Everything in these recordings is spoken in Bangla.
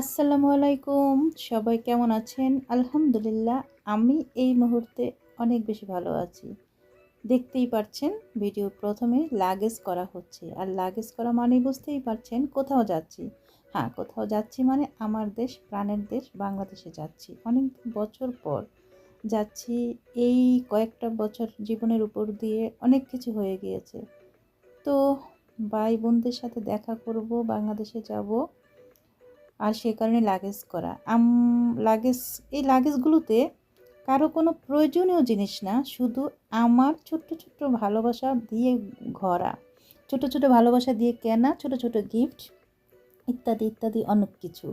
আসসালামু আলাইকুম। সবাই কেমন আছেন? আলহামদুলিল্লাহ, আমি এই মুহূর্তে অনেক বেশি ভালো আছি। দেখতেই পাচ্ছেন ভিডিও প্রথমে লাগেজ করা হচ্ছে। আর লাগেজ করা মানে বুঝতেই পারছেন কোথাও যাচ্ছি। হ্যাঁ কোথাও যাচ্ছি মানে আমার দেশ, প্রাণের দেশ, বাংলাদেশে যাচ্ছি। অনেক বছর পর যাচ্ছি। এই কয়েকটা বছর জীবনের উপর দিয়ে অনেক কিছু হয়ে গিয়েছে। তো ভাই বোনদের সাথে দেখা করব, বাংলাদেশে যাব। আর সে কারণে লাগেজ করা। আম লাগেজ এই লাগেজগুলোতে কারও কোনো প্রয়োজনীয় জিনিস না, শুধু আমার ছোট্ট ছোট্ট ভালোবাসা দিয়ে ঘরা। ছোট ছোট ভালোবাসা দিয়ে কেনা, ছোট ছোট গিফট ইত্যাদি ইত্যাদি অনেক কিছু।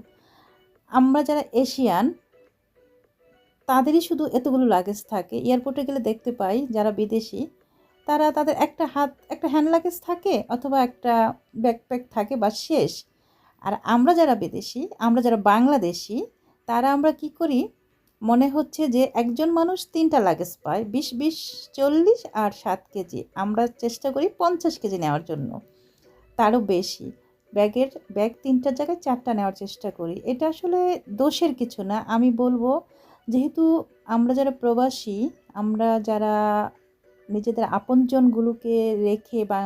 আমরা যারা এশিয়ান তাদেরই শুধু এতগুলো লাগেজ থাকে। এয়ারপোর্টে গেলে দেখতে পাই যারা বিদেশি, তারা তাদের একটা হাত, একটা হ্যান্ড লাগেজ থাকে অথবা একটা ব্যাকপ্যাক থাকে বা শেষ। আর আমরা যারা বিদেশি, আমরা যারা বাংলাদেশি, তারা আমরা কি করি? মনে হচ্ছে যে একজন মানুষ তিনটা লাগেজ পায়, বিশ বিশ, চল্লিশ আর সাত কেজি। আমরা চেষ্টা করি পঞ্চাশ কেজি নেওয়ার জন্য। তারও বেশি। ব্যাগের, ব্যাগ তিনটার জায়গায় চারটা নেওয়ার চেষ্টা করি। এটা আসলে দোষের কিছু না। আমি বলব, যেহেতু আমরা যারা প্রবাসী, আমরা যারা নিজেদের আপনজনগুলোকে রেখে বা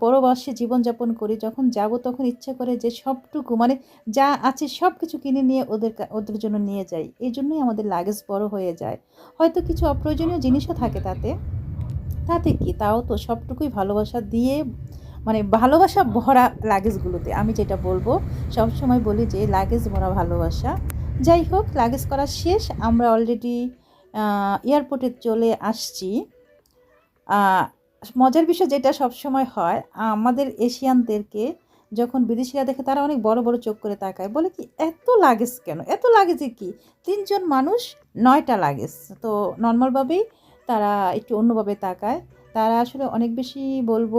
পরবাসে জীবনযাপন করি, যখন যাব তখন ইচ্ছা করে যে সবটুকু মানে যা আছে সব কিছু কিনে নিয়ে ওদের ওদের জন্য নিয়ে যাই। এই জন্যই আমাদের লাগেজ বড় হয়ে যায়। হয়তো কিছু অপ্রয়োজনীয় জিনিসও থাকে তাতে। তাতে কি? তাও তো সবটুকুই ভালোবাসা দিয়ে মানে ভালোবাসা ভরা লাগেজগুলোতে আমি যেটা বলব, সবসময় বলি যে লাগেজ ভরা ভালোবাসা। যাই হোক লাগেজ করা শেষ। আমরা অলরেডি এয়ারপোর্টে চলে আসছি। মজার বিষয় যেটা সবসময় হয়, আমাদের এশিয়ানদেরকে যখন বিদেশিরা দেখে তারা অনেক বড় বড় চোখ করে তাকায়। বলে কি, এত লাগেজ কেন? এত লাগেজে কি? তিনজন মানুষ, নয়টা লাগেজ। তো নর্মালভাবেই তারা একটু অন্যভাবে তাকায়। তারা আসলে অনেক বেশি বলব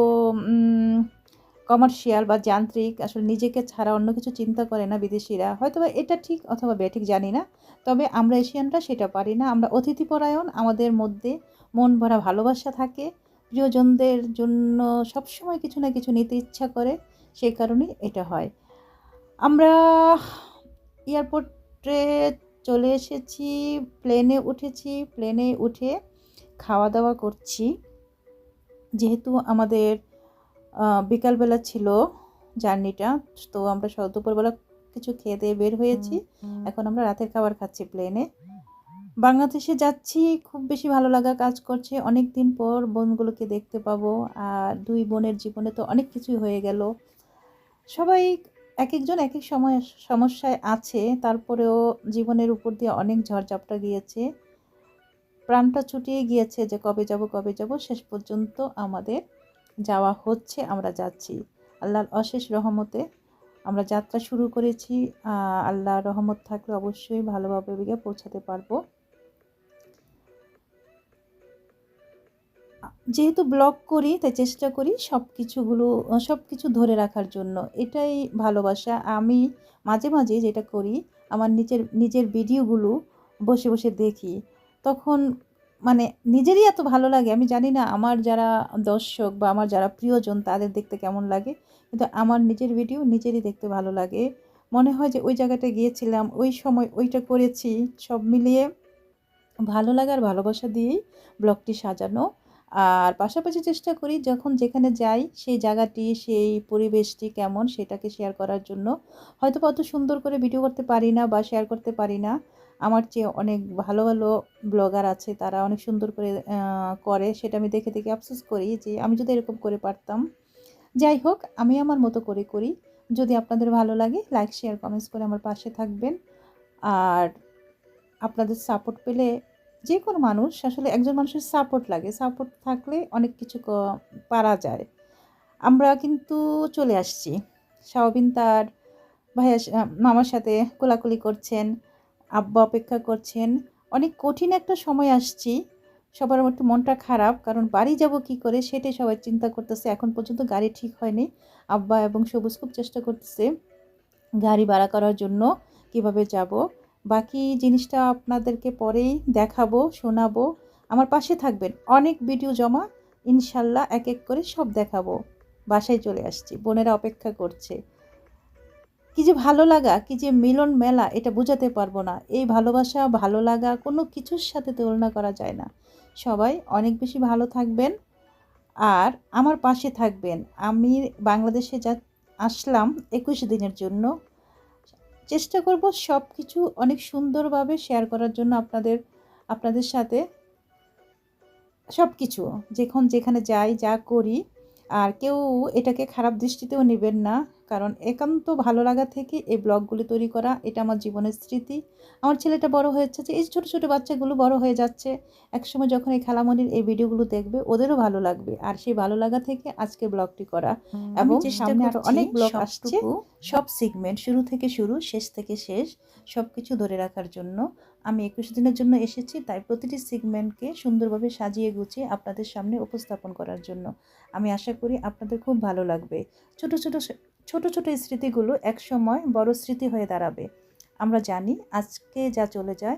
কমার্শিয়াল বা যান্ত্রিক, আসলে নিজেকে ছাড়া অন্য কিছু চিন্তা করে না বিদেশিরা। হয়তো বা এটা ঠিক অথবা ঠিক জানি না। তবে আমরা এশিয়ানরা সেটা পারি না। আমরা অতিথিপরায়ণ আমাদের মধ্যে মন ভরা ভালোবাসা থাকে। প্রিয়জনদের জন্য সবসময় কিছু না কিছু নিতে ইচ্ছা করে সেই কারণে এটা হয়। আমরা এয়ারপোর্টে চলে এসেছি প্লেনে উঠেছি প্লেনে উঠে খাওয়া দাওয়া করছি। যেহেতু আমাদের বিকালবেলা ছিল জার্নিটা তো আমরা দুপুরবেলা কিছু খেয়ে দিয়ে বের হয়েছি। এখন আমরা রাতের খাবার খাচ্ছি প্লেনে। বাংলাদেশে যাচ্ছি, খুব বেশি ভালো লাগা কাজ করছে। অনেক দিন পর বোনগুলোকে দেখতে পাবো। আর দুই বোনের জীবনে তো অনেক কিছুই হয়ে গেল। সবাই এক একজন এক এক সময়, সমস্যায় আছে। তারপরেও জীবনের উপর দিয়ে অনেক ঝড়ঝাপটা গিয়েছে। প্রাণটা ছুটিয়ে গিয়েছে যে কবে যাব কবে যাব, শেষ পর্যন্ত আমাদের যাওয়া হচ্ছে, আমরা যাচ্ছি। আল্লাহর অশেষ রহমতে আমরা যাত্রা শুরু করেছি। আল্লাহ রহমত থাকলে অবশ্যই ভালোভাবে পৌঁছাতে পারব। যেহেতু ব্লগ করি, তাই চেষ্টা করি সব কিছুগুলো সব কিছু ধরে রাখার জন্য। এটাই ভালোবাসা। আমি মাঝে মাঝে যেটা করি, আমার নিজের নিজের ভিডিওগুলো বসে বসে দেখি। তখন মানে নিজেরই এত ভালো লাগে। আমি জানি না আমার যারা দর্শক বা আমার যারা প্রিয়জন, তাদের দেখতে কেমন লাগে। কিন্তু আমার নিজের ভিডিও নিজেরই দেখতে ভালো লাগে। মনে হয় যে ওই জায়গাটা গিয়েছিলাম, ওই সময় ওইটা করেছি। সব মিলিয়ে ভালো লাগার ভালোবাসা দিয়েই ব্লগটি সাজানো। আর পাশাপাশি চেষ্টা করি যখন যেখানে যাই, সেই জায়গাটি, সেই পরিবেশটি কেমন সেটাকে শেয়ার করার জন্য। হয়তো অত সুন্দর করে ভিডিও করতে পারি না বা শেয়ার করতে পারি না। আমার চেয়ে অনেক ভালো ভালো ব্লগার আছে, তারা অনেক সুন্দর করে করে সেটা আমি দেখে দেখে আফসোস করি যে আমি যদি এরকম করে পারতাম। যাই হোক, আমি আমার মতো করে করি। যদি আপনাদের ভালো লাগে লাইক শেয়ার কমেন্টস করে আমার পাশে থাকবেন। আর আপনাদের সাপোর্ট পেলে যে কোনো মানুষ, আসলে একজন মানুষের সাপোর্ট লাগে। সাপোর্ট থাকলে অনেক কিছু পারা যায়। আমরা কিন্তু চলে আসছি। শাওবিন তার ভাইয়া মামার সাথে কোলাকুলি করছেন, আব্বা অপেক্ষা করছেন। অনেক কঠিন একটা সময় আসছি। সবার একটু মনটা খারাপ, কারণ বাড়ি যাব কি করে সেটাই সবাই চিন্তা করতেছে। এখন পর্যন্ত গাড়ি ঠিক হয়নি। আব্বা এবং সবুজ খুব চেষ্টা করতেছে গাড়ি ভাড়া করার জন্য কীভাবে যাব। বাকি জিনিসটা আপনাদেরকে পরেই দেখাবো, শোনাবো। আমার পাশে থাকবেন। অনেক ভিডিও জমা, ইনশাল্লাহ এক এক করে সব দেখাবো। বাসায় চলে আসছি, বোনেরা অপেক্ষা করছে। কি যে ভালো লাগা, কি যে মিলন মেলা, এটা বোঝাতে পারব না। এই ভালোবাসা, ভালো লাগা কোনো কিছুর সাথে তুলনা করা যায় না। সবাই অনেক বেশি ভালো থাকবেন। আর আমার পাশে থাকবেন। আমি বাংলাদেশে যা আসলাম, একুশ দিনের জন্য। চেষ্টা করব সব কিছু অনেক সুন্দরভাবে শেয়ার করার জন্য আপনাদের আপনাদের সাথে সব কিছু যখন যেখানে যাই, যা করি, আর কেউ এটাকে খারাপ দৃষ্টিতেও নেবেন না। কারণ একান্ত ভালো লাগা থেকে এই ব্লগগুলি তৈরি করা এটা আমার জীবনের স্মৃতি। আমার ছেলেটা বড় হয়েছে যে এই ছোটো ছোটো বাচ্চাগুলো বড় হয়ে যাচ্ছে একসময় যখন এই খেলামণির এই ভিডিওগুলো দেখবে ওদেরও ভালো লাগবে। আর সেই ভালো লাগা থেকে আজকে ব্লগটি করা। এবং সামনে আরও অনেক ব্লগ আসছে সব সিগমেন্ট শুরু থেকে শুরু শেষ থেকে শেষ সব কিছু ধরে রাখার জন্য আমি একুশ দিনের জন্য এসেছি, তাই প্রতিটি সিগমেন্টকে সুন্দরভাবে সাজিয়ে গুছিয়ে আপনাদের সামনে উপস্থাপন করার জন্য। আমি আশা করি আপনাদের খুব ভালো লাগবে। ছোট ছোট ছোট ছোট স্মৃতিগুলো একসময় বড় স্মৃতি হয়ে দাঁড়াবে। আমরা জানি আজকে যা চলে যায়,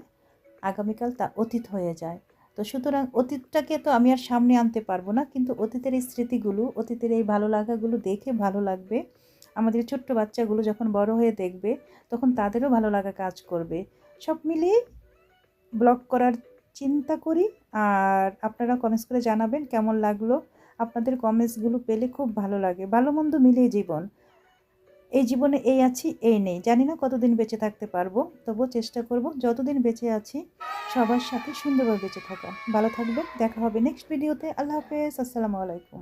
আগামীকাল তা অতীত হয়ে যায়। তো সুতরাং অতীতটাকে তো আমি আর সামনে আনতে পারব না, কিন্তু অতীতের এই স্মৃতিগুলো, অতীতের এই ভালো লাগাগুলো দেখে ভালো লাগবে। আমাদের ছোট্ট বাচ্চাগুলো যখন বড় হয়ে দেখবে, তখন তাদেরও ভালো লাগা কাজ করবে। সব মিলিয়ে ব্লগ করার চিন্তা করি আর আপনারা কমেন্টস করে জানাবেন কেমন লাগল। আপনাদের কমেন্টসগুলো পেলে খুব ভালো লাগে। ভালো মন্দ মিলেই জীবন। এই জীবনে এই আছি, এই নেই। জানি না কতদিন বেঁচে থাকতে পারব, তবুও চেষ্টা করব যতদিন বেঁচে আছি সবার সাথে সুন্দরভাবে বেঁচে থাকা। ভালো থাকবেন, দেখা হবে নেক্সট ভিডিওতে আল্লাহ হাফেজ, আসসালামু আলাইকুম।